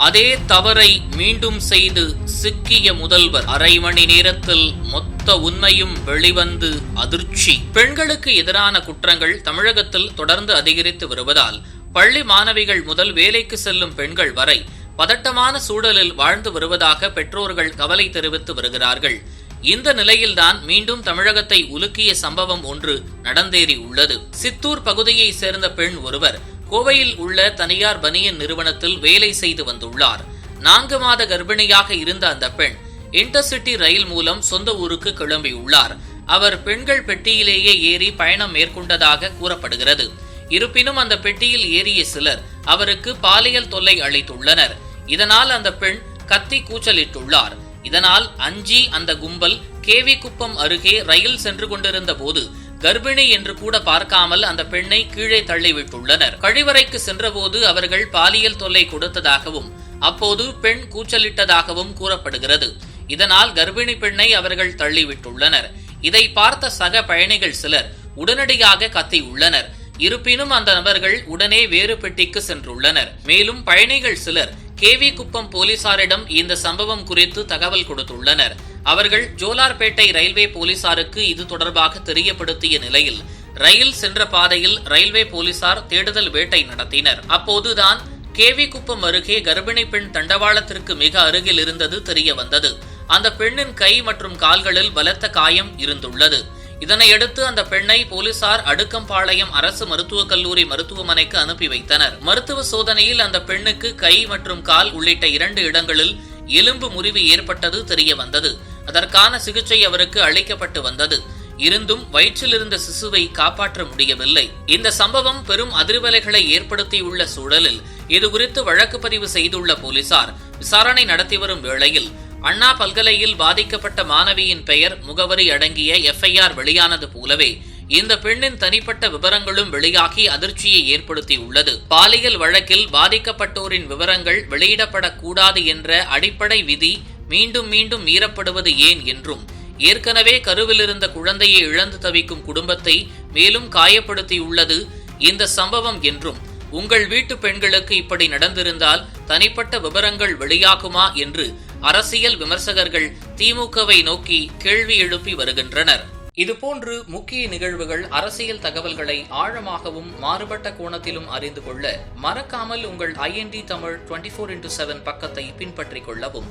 அதே தவறை மீண்டும் செய்து சிக்கிய முதல்வர் அரை மணி நேரத்தில் மொத்த உண்மையும் வெளிவந்து அதிர்ச்சி. பெண்களுக்கு எதிரான குற்றங்கள் தமிழகத்தில் தொடர்ந்து அதிகரித்து வருவதால் பள்ளி மாணவிகள் முதல் வேலைக்கு செல்லும் பெண்கள் வரை பதட்டமான சூழலில் வாழ்ந்து வருவதாக பெற்றோர்கள் கவலை தெரிவித்து வருகிறார்கள். இந்த நிலையில்தான் மீண்டும் தமிழகத்தை உலுக்கிய சம்பவம் ஒன்று நடந்தேறி உள்ளது சித்தூர் பகுதியை சேர்ந்த பெண் ஒருவர் கோவையில் உள்ள தனியார் பனியன் நிறுவனத்தில் வேலை செய்து வந்துள்ளார். நான்கு மாத கர்ப்பிணியாக இருந்த அந்த பெண் இன்டர்சிட்டி ரயில் மூலம் சொந்த ஊருக்கு கிளம்பியுள்ளார். அவர் பெண்கள் பெட்டியிலேயே ஏறி பயணம் மேற்கொண்டதாக கூறப்படுகிறது. இருப்பினும் அந்த பெட்டியில் ஏறிய சிலர் அவருக்கு பாலியல் தொல்லை அளித்துள்ளனர். இதனால் அந்த பெண் கத்தி கூச்சலிட்டுள்ளார். இதனால் அஞ்சி அந்த கும்பல் கேவி குப்பம் அருகே ரயில் சென்று கொண்டிருந்த போது கர்ப்பிணி என்று கூட பார்க்காமல் அந்த பெண்ணை கீழே தள்ளிவிட்டுள்ளனர். கழிவறைக்கு சென்றபோது அவர்கள் பாலியல் தொல்லை கொடுத்ததாகவும் அப்போது பெண் கூச்சலிட்டதாகவும் கூறப்படுகிறது. இதனால் கர்ப்பிணி பெண்ணை அவர்கள் தள்ளிவிட்டுள்ளனர். இதை பார்த்த சக பயணிகள் சிலர் உடனடியாக கத்தியுள்ளனர். இருப்பினும் அந்த நபர்கள் உடனே வேறு பெட்டிக்கு சென்றுள்ளனர். மேலும் பயணிகள் சிலர் கேவி குப்பம் போலீசாரிடம் இந்த சம்பவம் குறித்து தகவல் கொடுத்துள்ளனர். அவர்கள் ஜோலார்பேட்டை ரயில்வே போலீசாருக்கு இது தொடர்பாக தெரியப்படுத்திய நிலையில் ரயில் சென்ற பாதையில் ரயில்வே போலீசார் தேடுதல் வேட்டை நடத்தினர். அப்போதுதான் கேவி குப்பம் அருகே கர்ப்பிணி பெண் தண்டவாளத்திற்கு மிக அருகில் இருந்தது தெரிய வந்தது. அந்த பெண்ணின் கை மற்றும் கால்களில் பலத்த காயம் இருந்துள்ளது. இதனையடுத்து அந்த பெண்ணை போலீசார் அடுக்கம்பாளையம் அரசு மருத்துவக் கல்லூரி மருத்துவமனைக்கு அனுப்பி வைத்தனர். மருத்துவ சோதனையில் அந்த பெண்ணுக்கு கை மற்றும் கால் உள்ளிட்ட இரண்டு இடங்களில் எலும்பு முறிவு ஏற்பட்டது தெரிய வந்தது. அதற்கான சிகிச்சை அவருக்கு அளிக்கப்பட்டு வந்தது. இருந்தும் வயிற்றில் இருந்த சிசுவை காப்பாற்ற முடியவில்லை. இந்த சம்பவம் பெரும் அதிர்வலைகளை ஏற்படுத்தியுள்ள சூழலில் இதுகுறித்து வழக்கு பதிவு செய்துள்ள போலீசார் விசாரணை நடத்தி வரும் வேளையில் அண்ணா பல்கலையில் பாதிக்கப்பட்ட மாணவியின் பெயர் முகவரி அடங்கிய எஃப்ஐஆர் வெளியானது போலவே இந்த பெண்ணின் தனிப்பட்ட விவரங்களும் வெளியாகி அதிர்ச்சியை ஏற்படுத்தியுள்ளது. பாலியல் வழக்கில் பாதிக்கப்பட்டோரின் விவரங்கள் வெளியிடப்படக்கூடாது என்ற அடிப்படை விதி மீண்டும் மீண்டும் மீறப்படுவது ஏன் என்றும் ஏற்கனவே கருவில் இருந்த குழந்தையை இழந்து தவிக்கும் குடும்பத்தை மேலும் காயப்படுத்தியுள்ளது இந்த சம்பவம் என்றும் உங்கள் வீட்டு பெண்களுக்கு இப்படி நடந்திருந்தால் தனிப்பட்ட விவரங்கள் வெளியாகுமா என்று அரசியல் விமர்சகர்கள் திமுகவை நோக்கி கேள்வி எழுப்பி வருகின்றனர். இதுபோன்று முக்கிய நிகழ்வுகள் அரசியல் தகவல்களை ஆழமாகவும் மாறுபட்ட கோணத்திலும் அறிந்து கொள்ள மறக்காமல் உங்கள் IND Tamil twenty four into seven பக்கத்தை பின்பற்றிக் கொள்ளவும்.